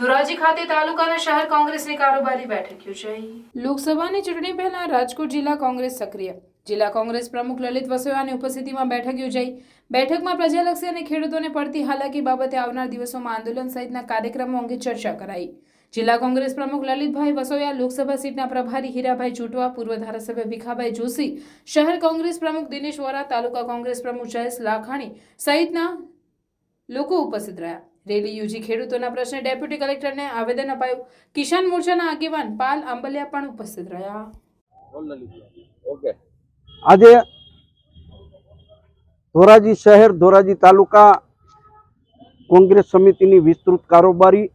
ધોરાજી ખાતે તાલુકાના શહેર કોંગ્રેસની કારોબારી બેઠક યોજાઈ. લોકસભાની ચૂંટણી પહેલા રાજકોટ જિલ્લા કોંગ્રેસ સક્રિય. જિલ્લા કોંગ્રેસ પ્રમુખ લલિત વસોયાની ઉપસ્થિતિમાં બેઠક યોજાઈ. બેઠકમાં પ્રજાલક્ષી અને ખેડૂતોને પડતી હાલાકી બાબતે આવનાર દિવસોમાં આંદોલન સહિતના કાર્યક્રમો અંગે ચર્ચા કરાઈ. જિલ્લા કોંગ્રેસ પ્રમુખ લલિતભાઈ વસોયા લોકસભા સીટના પ્રભારી હીરાભાઈ ચૂંટવા પૂર્વ ધારાસભ્ય ભીખાભાઈ જોશી, શહેર કોંગ્રેસ પ્રમુખ દિનેશ વોરા, તાલુકા કોંગ્રેસ પ્રમુખ જયેશ લાખાણી સહિતના લોકો ઉપસ્થિત રહ્યા. રેલી યોજી ખેડૂતોના પ્રશ્ને ડેપ્યુટી કલેક્ટરને આવેદન અપાયું. કિસાન મોરચાના આગેવાન પાલ આંબલિયા પણ ઉપસ્થિત રહ્યા. ઓકે. આજે ધોરાજી શહેર ધોરાજી તાલુકા કોંગ્રેસ સમિતિની વિસ્તૃત કારોબારી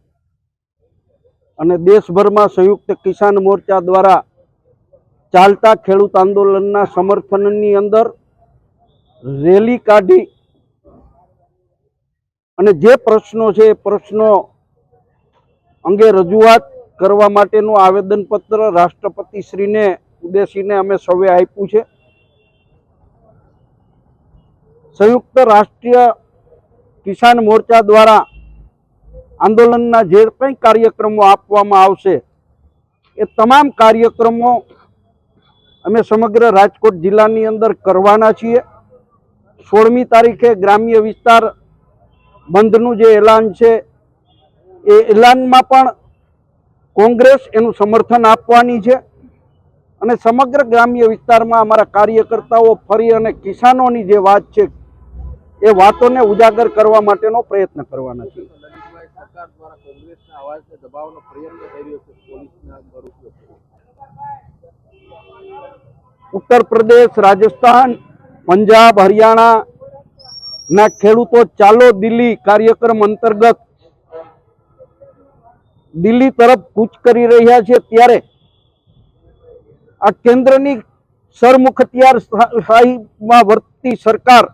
અને દેશભરમાં સંયુક્ત કિસાન મોરચા દ્વારા ચાલતા ખેડૂત આંદોલનના સમર્થનની અંદર રેલી કાઢી અને જે પ્રશ્નો છે એ પ્રશ્નો અંગે રજૂઆત કરવા માટેનું આવેદનપત્ર રાષ્ટ્રપતિશ્રીને ઉદ્દેશીને અમે સૌએ આપ્યું છે. સંયુક્ત રાષ્ટ્રીય કિસાન મોરચા દ્વારા આંદોલનના જે કંઈ કાર્યક્રમો આપવામાં આવશે, એ તમામ કાર્યક્રમો અમે સમગ્ર રાજકોટ જિલ્લાની અંદર કરવાના છીએ. સોળમી તારીખે ગ્રામ્ય વિસ્તાર બંધનું જે એલાન છે, એ એલાનમાં પણ કોંગ્રેસ એનું સમર્થન આપવાની છે અને સમગ્ર ગ્રામ્ય વિસ્તારમાં અમારા કાર્યકર્તાઓ ફરી અને કિસાનોની જે વાત છે, એ વાતોને ઉજાગર કરવા માટેનો પ્રયત્ન કરવાના છે. ઉત્તર પ્રદેશ, રાજસ્થાન, પંજાબ, હરિયાણા ના, ખેડૂતો ચાલો દિલ્હી કાર્યક્રમ અંતર્ગત દિલ્હી તરફ કૂચ કરી રહ્યા છે ત્યારે આ કેન્દ્રની સરમુખત્યાર શાહીમાં વર્તતી સરકાર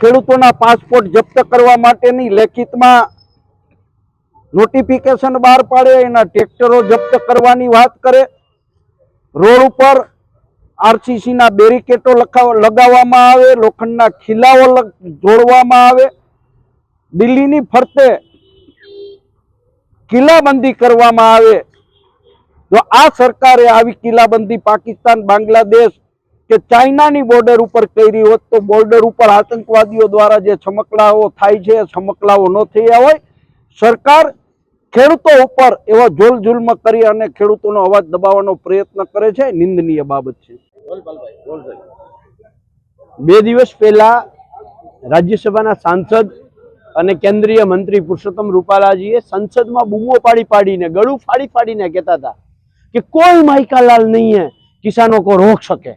ખેડૂતોના પાસપોર્ટ જપ્ત કરવા માટેની લેખિતમાં નોટિફિકેશન બહાર પાડે, એના ટ્રેક્ટરો જપ્ત કરવાની વાત કરે, રોડ ઉપર આરસીસી ના બેરિકેટો લગાવવામાં આવે, લોખંડના ખીલાઓ જોડવામાં આવે. દિલ્હીની ફરતે કિલ્લાબંધી કરવામાં આવે. જો આ સરકારે આવી કિલ્લાબંધી પાકિસ્તાન, બાંગ્લાદેશ કે ચાઇનાની બોર્ડર ઉપર કરી હોત, તો બોર્ડર ઉપર આતંકવાદીઓ દ્વારા જે છમકલાઓ થાય છે છમકલાઓ ન થયા હોય. સરકાર ખેડૂતો ઉપર એવા જોલ જુલ્મ કરી અને ખેડૂતોનો અવાજ દબાવવાનો પ્રયત્ન કરે છે. નિંદનીય બાબત છે. બે દિવસ પહેલા રાજ્યસભાના સાંસદ અને કેન્દ્રીય મંત્રી પુરુષોત્તમ રૂપાલાજીએ સંસદમાં બૂમો પાડી પાડીને, ગળું ફાડી ફાડીને કહેતા હતા કે કોઈ માઇકાલાલ નહીં હે કિસાનો કો રોક શકે.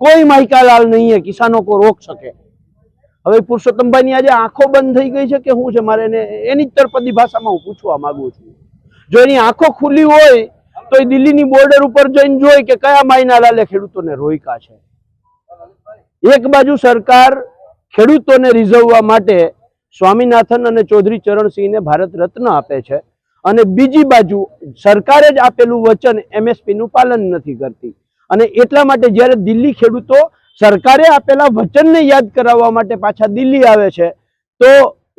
કોઈ માઇકાલાલ નહીં હે કિસાનો કો રોક શકે. હવે પુરુષોત્તમભાઈની આજે આંખો બંધ થઈ ગઈ છે કે હું છે મારે એને એની જ તરપદી ભાષામાં હું પૂછવા માંગુ છું. જો એની આંખો ખુલ્લી હોય તો એ દિલ્હીની બોર્ડર ઉપર જઈને જોઈ કે કયા માયના લાલે ખેડૂતોને રોયકા છે. એક બાજુ સરકાર ખેડૂતોને રીઝવવા માટે સ્વામિનાથન અને ચૌધરી ચરણસિંહને ભારત રત્ન આપે છે અને બીજી બાજુ સરકારે જ આપેલું વચન એમએસપી નું પાલન નથી કરતી. અને એટલા માટે જ્યારે દિલ્હી ખેડૂતો સરકારે આપેલા વચનને યાદ કરાવવા માટે પાછા દિલ્હી આવે છે, તો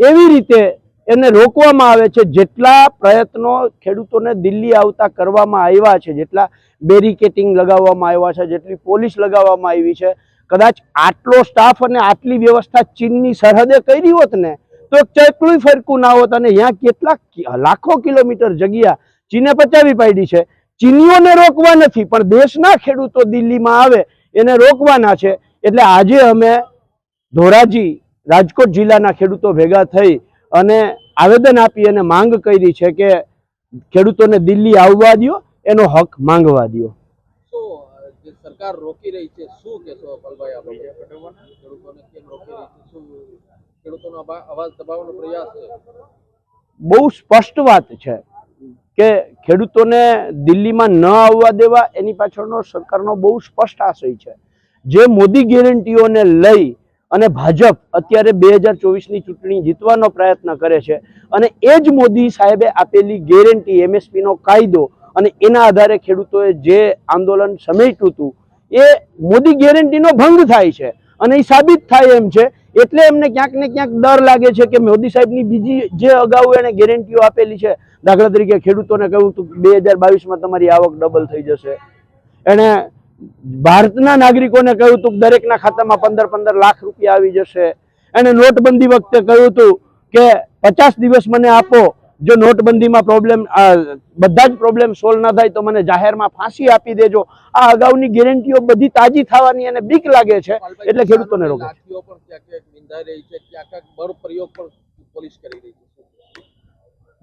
એવી રીતે એને રોકવામાં આવે છે. જેટલા પ્રયત્નો ખેડૂતોને દિલ્હી આવતા કરવામાં આવ્યા છે, જેટલા બેરિકેટિંગ લગાવવામાં આવ્યા છે, જેટલી પોલીસ લગાવવામાં આવી છે, કદાચ આટલો સ્ટાફ અને આટલી વ્યવસ્થા ચીનની સરહદે કરી હોત ને, તો કેટલું ફરકું ના હોત અને અહીંયા કેટલા લાખો કિલોમીટર જગ્યા ચીને પચાવી પાડી છે. ચીનીઓને રોકવા નથી, પણ દેશના ખેડૂતો દિલ્હીમાં આવે, એને રોકવાના છે. એટલે આજે અમે ધોરાજી રાજકોટ જિલ્લાના ખેડૂતો ભેગા થઈ અને આવેદન આપી અને માંગ કરી છે કે ખેડૂતોને દિલ્હી આવવા દ્યો એનો હક માંગવા જે સરકાર રોકી રહી છે શું કહેશો પાલભાઈ આપણે ખેડૂતોને કેમ રોકી રહી છે શું ખેડૂતોનો અવાજ દબાવવાનો પ્રયાસ છે? બહુ સ્પષ્ટ વાત છે કે ખેડૂતોને દિલ્હીમાં ન આવવા દેવા એની પાછળનો સરકારનો બહુ સ્પષ્ટ આશય છે. જે મોદી ગેરંટીઓને લઈ અને ભાજપ અત્યારે બે હજાર ચોવીસની ચૂંટણી જીતવાનો પ્રયત્ન કરે છે. અને એ જ મોદી સાહેબે આપેલી ગેરંટી, એમએસપીનો કાયદો અને એના આધારે ખેડૂતોએ જે આંદોલન સમેટ્યું હતું, એ મોદી ગેરંટીનો ભંગ થાય છે. અને એ સાબિત થાય એમ છે, એટલે એમને ક્યાંક ને ક્યાંક ડર લાગે છે કે મોદી સાહેબની બીજી જે અગાઉ એણે ગેરંટીઓ આપેલી છે, દાખલા તરીકે ખેડૂતોને કહ્યું હતું બે હજાર બાવીસમાં તમારી આવક ડબલ થઈ જશે. એણે ભારતના નાગરિકોને કહ્યું હતું કે દરેકના ખાતામાં પંદર પંદર લાખ રૂપિયા આવી જશે. એને નોટબંધી વખતે કહ્યું હતું કે પચાસ દિવસ મને આપો જો નોટબંધીમાં પ્રોબ્લેમ બધા જ પ્રોબ્લેમ સોલ્વ ના થાય તો મને જાહેરમાં ફાંસી આપી દેજો. આ અગાઉની ગેરંટીઓ બધી તાજી થવાની અને બીક લાગે છે એટલે ખેડૂતોને રોકે?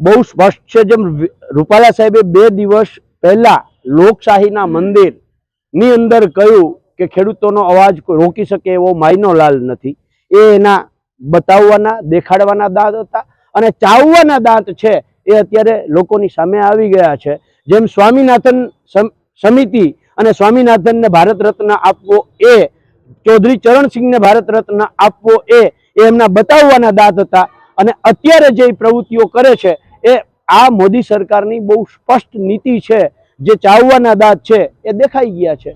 બહુ સ્પષ્ટ છે જેમ રૂપાલા સાહેબે બે દિવસ પહેલા લોકશાહીના મંદિર ની અંદર કહ્યું કે ખેડૂતોનો અવાજ રોકી શકે એવો માયનો લાલ નથી. એ એના બતાવવાના, દેખાડવાના દાંત હતા અને ચાવવાના દાંત છે એ અત્યારે લોકોની સામે આવી ગયા છે. જેમ સ્વામિનાથન સમ- સમિતિ અને સ્વામિનાથનને ભારત રત્ન આપવો એ, ચૌધરી ચરણસિંહને ભારત રત્ન આપવો એ એમના બતાવવાના દાંત હતા અને અત્યારે જે પ્રવૃત્તિઓ કરે છે એ આ મોદી સરકારની બહુ સ્પષ્ટ નીતિ છે જે ચાવવાના દાંત છે એ દેખાઈ ગયા છે.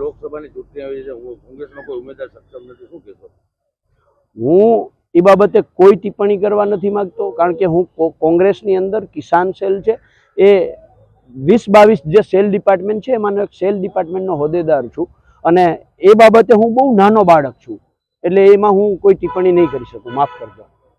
લોકસભાની ચૂંટણી આવી છે હું કોંગ્રેસનો કોઈ ઉમેદવાર સક્ષમ નથી શું કહેશો? હું એ બાબતે કોઈ ટિપ્પણી કરવા નથી માંગતો કારણ કે હું કોંગ્રેસની અંદર કિસાન સેલ છે. એ વીસ બાવીસ જે સેલ ડિપાર્ટમેન્ટ છે એમાંનો એક સેલ ડિપાર્ટમેન્ટનો હોદ્દેદાર છું. અને એ બાબતે હું બહુ નાનો બાળક છું. એટલે એમાં હું કોઈ ટિપ્પણી નહીં કરી શકું માફ કરજો.